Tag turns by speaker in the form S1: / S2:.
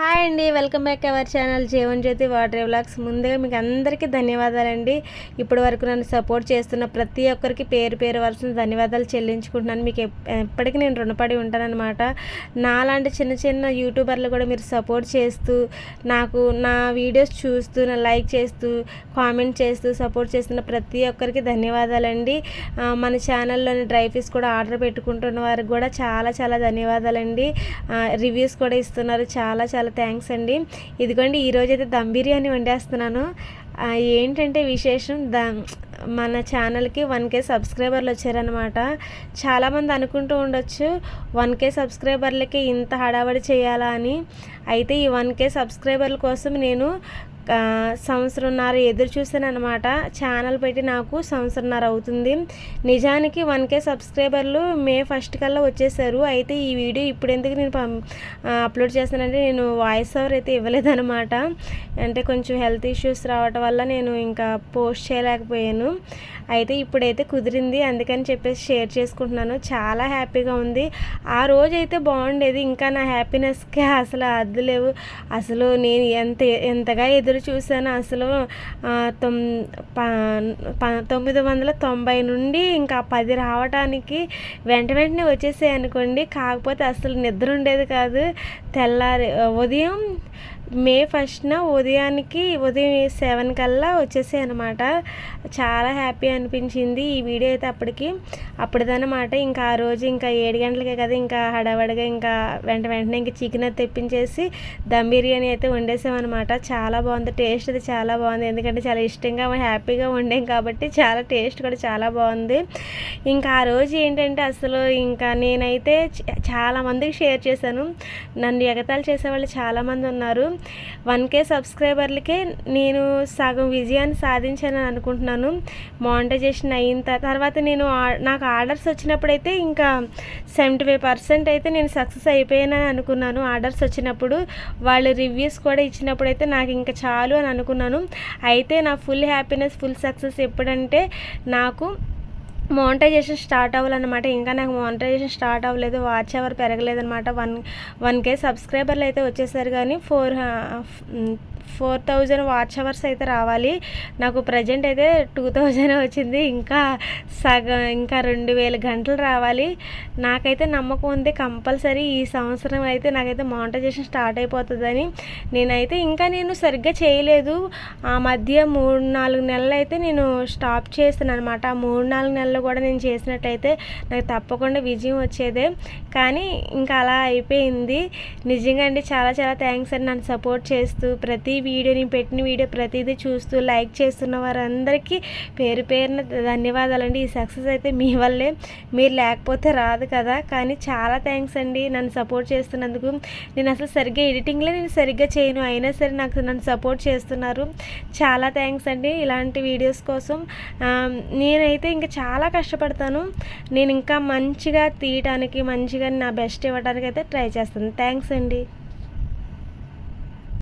S1: Hi అండి welcome back our channel Jeevan Jyothi water vlogs. ముందుగా మీకు అందరికీ ధన్యవాదాలండి. ఇప్పటి వరకు నన్ను సపోర్ట్ చేస్తున్న ప్రతి ఒక్కరికి పేరు పేరు వలసిన ధన్యవాదాలు చెల్లించుకుంటున్నాను. మీకు ఎప్పటికీ నేను రుణపడి ఉంటానన్నమాట. నాలాంటి చిన్న చిన్న యూట్యూబర్లు కూడా మీరు సపోర్ట్ చేస్తూ నాకు నా వీడియోస్ చూస్తూ నా లైక్ చేస్తూ కామెంట్ చేస్తూ సపోర్ట్ చేస్తున్న ప్రతి ఒక్కరికి ధన్యవాదాలండి. మన ఛానల్లోని డ్రై ఫీస్ కూడా ఆర్డర్ పెట్టుకుంటున్న వారికి కూడా చాలా చాలా ధన్యవాదాలండి. రివ్యూస్ కూడా ఇస్తున్నారు. చాలా చాలా థ్యాంక్స్ అండి. ఇదిగోండి ఈరోజు అయితే దమ్ బిర్యానీ వండేస్తున్నాను. ఏంటంటే విశేషం ద మన ఛానల్కి వన్ కే సబ్స్క్రైబర్లు వచ్చారనమాట చాలామంది అనుకుంటూ ఉండొచ్చు వన్ కే సబ్స్క్రైబర్లకి ఇంత హడావడి చేయాలా అని. అయితే ఈ వన్ కే సబ్స్క్రైబర్ల కోసం నేను సంవత్సరంన్నర ఎదురు చూసాను అనమాట ఛానల్ పెట్టి నాకు సంవత్సరంన్నర అవుతుంది. నిజానికి వన్ కే సబ్స్క్రైబర్లు మే ఫస్ట్ కల్లా వచ్చేసారు. అయితే ఈ వీడియో ఇప్పుడు ఎందుకు నేను పం అప్లోడ్ చేస్తానంటే నేను వాయిస్ ఓవర్ అయితే ఇవ్వలేదన్నమాట. అంటే కొంచెం హెల్త్ ఇష్యూస్ రావటం వల్ల నేను ఇంకా పోస్ట్ చేయలేకపోయాను. అయితే ఇప్పుడైతే కుదిరింది. అందుకని చెప్పేసి షేర్ చేసుకుంటున్నాను. చాలా హ్యాపీగా ఉంది. ఆ రోజు అయితే బాగుండేది. ఇంకా నా హ్యాపీనెస్కి అసలు అద్దు లేవు. అసలు నేను ఎంత ఎంతగా ఎదురు చూశాను. అసలు ఆ, ప- తొమ్మిది వందల తొంభై నుండి ఇంకా పది రావటానికి వెంట వెంటనే వచ్చేసాయి అనుకోండి. కాకపోతే అసలు నిద్ర ఉండేది కాదు. తెల్లారి ఉదయం మే ఫస్ట్న ఉదయానికి ఉదయం సెవెన్ కల్లా వచ్చేసాయి అనమాట చాలా హ్యాపీ అనిపించింది ఈ వీడియో అయితే అప్పటికి. అప్పటిదనమాట ఇంకా ఆ రోజు ఇంకా ఏడు గంటలకే కదా ఇంకా హడావడిగా ఇంకా వెంట వెంటనే ఇంకా చికెన్ అయితే తెప్పించేసి దమ్ బిర్యానీ అయితే వండేసామన్నమాట. చాలా బాగుంది. టేస్ట్ అయితే చాలా బాగుంది. ఎందుకంటే చాలా ఇష్టంగా హ్యాపీగా వండాం కాబట్టి చాలా టేస్ట్ కూడా చాలా బాగుంది. ఇంకా ఆ రోజు ఏంటంటే అసలు ఇంకా నేనైతే చాలా మందికి షేర్ చేశాను. నన్ను ఎగతాలు చేసేవాళ్ళు చాలామంది ఉన్నారు. వన్ కే సబ్స్క్రైబర్లకే నేను సగం విజయాన్ని సాధించానని అనుకుంటున్నాను. మానిటైజేషన్ అయిన తర్వాత నేను ఆ- నాకు ఆర్డర్స్ వచ్చినప్పుడైతే ఇంకా సెవెంటీ ఫైవ్ పర్సెంట్ అయితే నేను సక్సెస్ అయిపోయానని అనుకున్నాను. ఆర్డర్స్ వచ్చినప్పుడు వాళ్ళు రివ్యూస్ కూడా ఇచ్చినప్పుడు అయితే నాకు ఇంకా చాలు అని అనుకున్నాను. అయితే నా ఫుల్ హ్యాపీనెస్ ఫుల్ సక్సెస్ ఎప్పుడంటే నాకు మోనిటైజేషన్ స్టార్ట్ అవ్వాలన్నమాట. ఇంకా నాకు మోనిటైజేషన్ స్టార్ట్ అవ్వలేదు వాచ్ అవర్ పెరగలేదన్నమాట. వన్ వన్ కే సబ్స్క్రైబర్లు అయితే వచ్చేసారు కానీ four four thousand watch hours అయితే రావాలి. నాకు ప్రజెంట్ అయితే టూ థౌజండ్ వచ్చింది. ఇంకా సగం ఇంకా రెండు వేల గంటలు రావాలి. నాకైతే నమ్మకం ఉంది కంపల్సరీ ఈ సంవత్సరం అయితే నాకైతే మానిటైజేషన్ స్టార్ట్ అయిపోతుందని. నేనైతే ఇంకా నేను సరిగ్గా చేయలేదు. ఆ మధ్య మూడు నాలుగు నెలలు అయితే నేను స్టాప్ చేస్తాను అనమాట ఆ మూడు నాలుగు నెలలు కూడా నేను చేసినట్టయితే నాకు తప్పకుండా విజయం వచ్చేదే. కానీ ఇంకా అలా అయిపోయింది. నిజంగా అండి చాలా చాలా థ్యాంక్స్ అండి నన్ను సపోర్ట్ చేస్తూ ప్రతి వీడియో నేను పెట్టిన వీడియో ప్రతిదీ చూస్తూ లైక్ చేస్తున్న వారందరికీ పేరు పేరున ధన్యవాదాలండి. ఈ సక్సెస్ అయితే మీ వల్లే మీరు లేకపోతే రాదు కదా. కానీ చాలా థ్యాంక్స్ అండి నన్ను సపోర్ట్ చేస్తున్నందుకు. నేను అసలు సరిగ్గా ఎడిటింగ్లో నేను సరిగ్గా చేయను అయినా సరే నాకు నన్ను సపోర్ట్ చేస్తున్నారు. చాలా థ్యాంక్స్ అండి ఇలాంటి వీడియోస్ కోసం. నేనైతే ఇంకా చాలా చాలా కష్టపడతాను. నేను ఇంకా మంచిగా తీయటానికి మంచిగా నా బెస్ట్ ఇవ్వడానికి అయితే ట్రై చేస్తాను. థ్యాంక్స్ అండి.